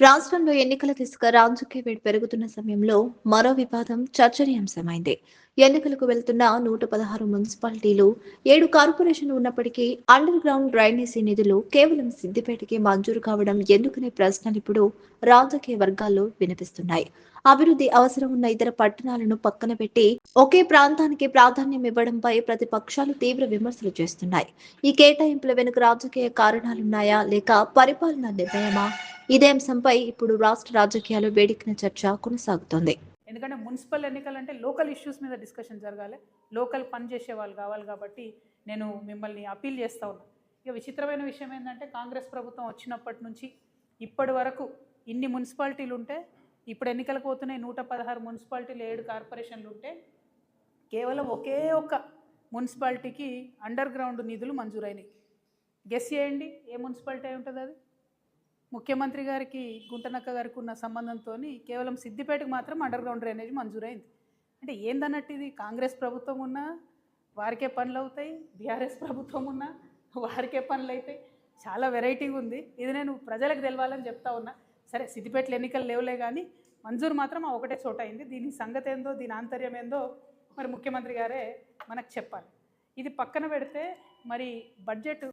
రాష్ట్రంలో ఎన్నికల దిశగా రాజకీయ వేడి పెరుగుతున్న సమయంలో మరో వివాదం చర్చనీయాంశమైంది. ఎన్నికలకు వెళ్తున్న నూట పదహారు మున్సిపాలిటీలు ఏడు కార్పొరేషన్లు ఉన్నప్పటికీ అండర్ గ్రౌండ్ డ్రైనేజీ నిధులు కేవలం సిద్దిపేటకి మంజూరు కావడం ఎందుకనే ప్రశ్నలు ఇప్పుడు రాజకీయ వర్గాల్లో వినిపిస్తున్నాయి. అభివృద్ధి అవసరం ఉన్న ఇతర పట్టణాలను పక్కన పెట్టి ఒకే ప్రాంతానికి ప్రాధాన్యం ఇవ్వడంపై ప్రతిపక్షాలు తీవ్ర విమర్శలు చేస్తున్నాయి. ఈ కేటాయింపుల వెనుక రాజకీయ కారణాలున్నాయా లేక పరిపాలనా నిర్ణయమా ఇదే అంశంపై ఇప్పుడు రాష్ట్ర రాజకీయాలు వేడికిన చర్చ కొనసాగుతోంది. ఎందుకంటే మున్సిపల్ ఎన్నికలు అంటే లోకల్ ఇష్యూస్ మీద డిస్కషన్ జరగాలి. లోకల్ పని చేసే వాళ్ళు కావాలి కాబట్టి నేను మిమ్మల్ని అపీల్ చేస్తూ ఉన్నాను ఇక విచిత్రమైన విషయం ఏంటంటే కాంగ్రెస్ ప్రభుత్వం వచ్చినప్పటి నుంచి ఇప్పటి వరకు ఇన్ని మున్సిపాలిటీలు ఉంటే ఇప్పుడు ఎన్నికలకు పోతున్నాయి నూట పదహారు మున్సిపాలిటీలు ఏడు కార్పొరేషన్లు ఉంటే కేవలం ఒకే ఒక్క మున్సిపాలిటీకి అండర్ గ్రౌండ్ నిధులు మంజూరైనాయి. గెస్ చేయండి. ఏ మున్సిపాలిటీ అయి ఉంటుంది అది? ముఖ్యమంత్రి గారికి గుంటనక్క గారికి ఉన్న సంబంధంతో కేవలం సిద్దిపేటకు మాత్రం అండర్ గ్రౌండ్ డ్రైనేజ్ మంజూరైంది. అంటే ఏందన్నట్టు ఇది కాంగ్రెస్ ప్రభుత్వం ఉన్నా వారికే పనులు అవుతాయి బీఆర్ఎస్ ప్రభుత్వం ఉన్నా వారికే పనులు అవుతాయి చాలా వెరైటీగా ఉంది. ఇది నేను ప్రజలకు తెలవాలని చెప్తా ఉన్నా. సరే సిద్దిపేటలో ఎన్నికలు లేవులే కానీ మంజూరు మాత్రం ఆ ఒకటే చోట అయింది. దీని సంగతి ఏందో దీని ఆంతర్యం ఏందో మరి ముఖ్యమంత్రి గారే మనకు చెప్పాలి. ఇది పక్కన పెడితే మరి బడ్జెట్